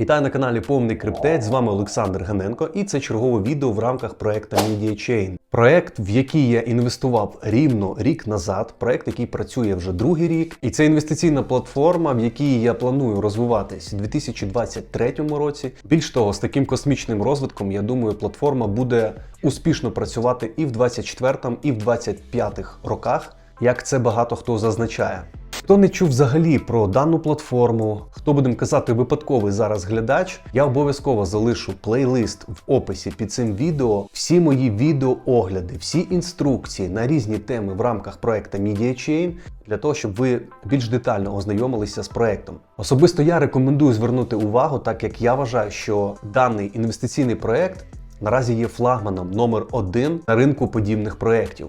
Вітаю на каналі Повний Криптець. З вами Олександр Ганенко, і це чергове відео в рамках проекту Media Chain. Проект, в який я інвестував рівно рік назад. Проект, який працює вже другий рік, і це інвестиційна платформа, в якій я планую розвиватись у 2023 році. Більш того, з таким космічним розвитком, я думаю, платформа буде успішно працювати і в 24 і в 25 роках, як це багато хто зазначає. Хто не чув взагалі про дану платформу, хто будемо казати випадковий зараз глядач, я обов'язково залишу плейлист в описі під цим відео. Всі мої відеоогляди, всі інструкції на різні теми в рамках проекту Media Chain, для того, щоб ви більш детально ознайомилися з проектом. Особисто я рекомендую звернути увагу, так як я вважаю, що даний інвестиційний проект наразі є флагманом номер один на ринку подібних проєктів.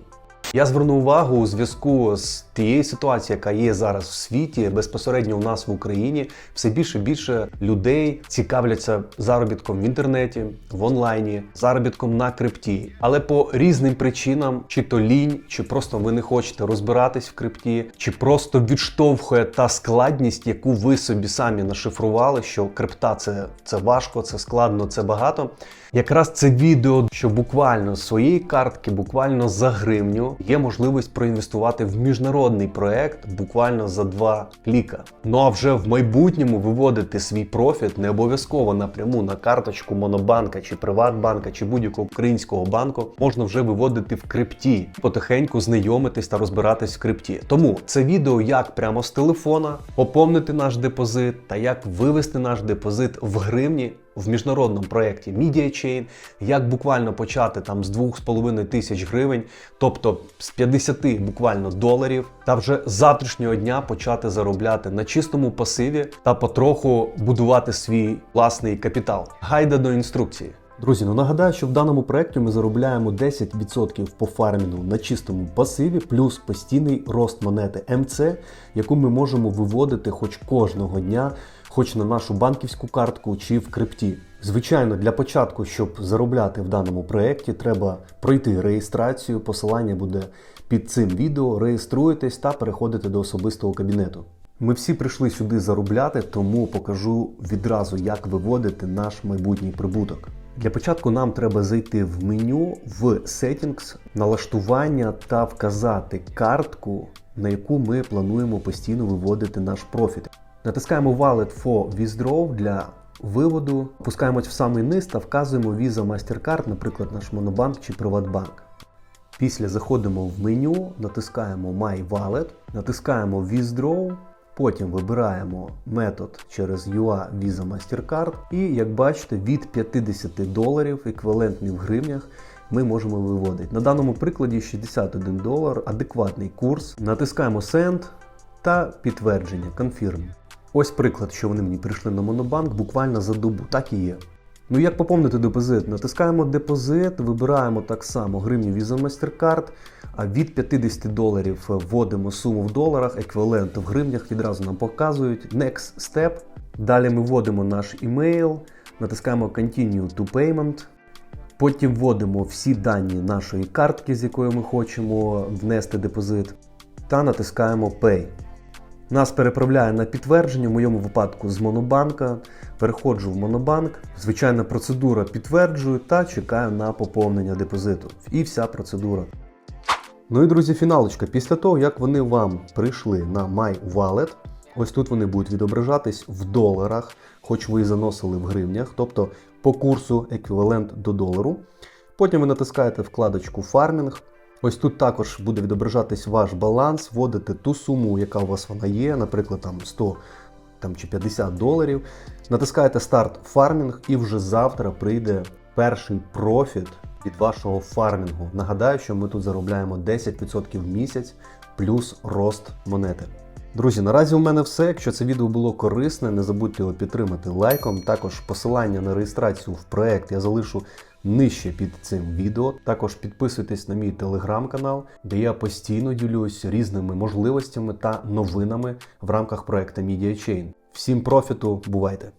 Я зверну увагу у зв'язку з тією ситуацією, яка є зараз в світі, безпосередньо у нас в Україні, все більше і більше людей цікавляться заробітком в інтернеті, в онлайні, заробітком на крипті. Але по різним причинам, чи то лінь, чи просто ви не хочете розбиратись в крипті, чи просто відштовхує та складність, яку ви собі самі нашифрували, що крипта це, це важко, це складно, це багато. Якраз це відео, що буквально з своєї картки, буквально за гривню, є можливість проінвестувати в міжнародний проект буквально за два кліка. Ну а вже в майбутньому виводити свій профіт не обов'язково напряму на карточку Монобанка чи Приватбанка чи будь-якого українського банку можна вже виводити в крипті, потихеньку знайомитись та розбиратись в крипті. Тому це відео як прямо з телефона поповнити наш депозит та як вивести наш депозит в гривні в міжнародному проєкті Media Chain, як буквально почати там з 2,5 тисяч гривень, тобто з 50 буквально доларів, та вже з завтрашнього дня почати заробляти на чистому пасиві та потроху будувати свій власний капітал. Гайда до інструкції. Друзі, ну нагадаю, що в даному проєкті ми заробляємо 10% по фармінгу на чистому пасиві, плюс постійний рост монети МЦ, яку ми можемо виводити хоч кожного дня, хоч на нашу банківську картку чи в крипті. Звичайно, для початку, щоб заробляти в даному проєкті, треба пройти реєстрацію. Посилання буде під цим відео. Реєструєтесь та переходите до особистого кабінету. Ми всі прийшли сюди заробляти, тому покажу відразу, як виводити наш майбутній прибуток. Для початку нам треба зайти в меню в Settings, налаштування та вказати картку, на яку ми плануємо постійно виводити наш профіт. Натискаємо Wallet for Withdraw для виводу, опускаємось в самий низ та вказуємо Visa MasterCard, наприклад, наш Монобанк чи Приватбанк. Після заходимо в меню, натискаємо My Wallet, натискаємо Withdraw, потім вибираємо метод через UA Visa MasterCard і, як бачите, від 50 доларів, еквівалентний в гривнях, ми можемо виводити. На даному прикладі 61 долар, адекватний курс. Натискаємо Send та підтвердження Confirm. Ось приклад, що вони мені прийшли на Монобанк буквально за добу. Так і є. Ну як поповнити депозит? Натискаємо депозит, вибираємо так само гривню Visa MasterCard, а від 50 доларів вводимо суму в доларах, еквівалент в гривнях, відразу нам показують. Next step. Далі ми вводимо наш email, натискаємо Continue to Payment. Потім вводимо всі дані нашої картки, з якої ми хочемо внести депозит, та натискаємо Pay. Нас переправляє на підтвердження, в моєму випадку з Монобанка. Переходжу в Монобанк. Звичайна процедура підтверджую та чекаю на поповнення депозиту. І вся процедура. Ну і друзі, фіналочка. Після того, як вони вам прийшли на My Wallet, ось тут вони будуть відображатись в доларах, хоч ви і заносили в гривнях, тобто по курсу еквівалент до долару. Потім ви натискаєте вкладочку Фармінг. Ось тут також буде відображатись ваш баланс, вводите ту суму, яка у вас вона є, наприклад, там 100 там, чи 50 доларів. Натискаєте старт фармінг і вже завтра прийде перший профіт від вашого фармінгу. Нагадаю, що ми тут заробляємо 10% в місяць плюс рост монети. Друзі, наразі у мене все. Якщо це відео було корисне, не забудьте його підтримати лайком. Також посилання на реєстрацію в проект я залишу нижче під цим відео. Також підписуйтесь на мій телеграм-канал, де я постійно ділюсь різними можливостями та новинами в рамках проекту Media Chain. Всім профіту, бувайте!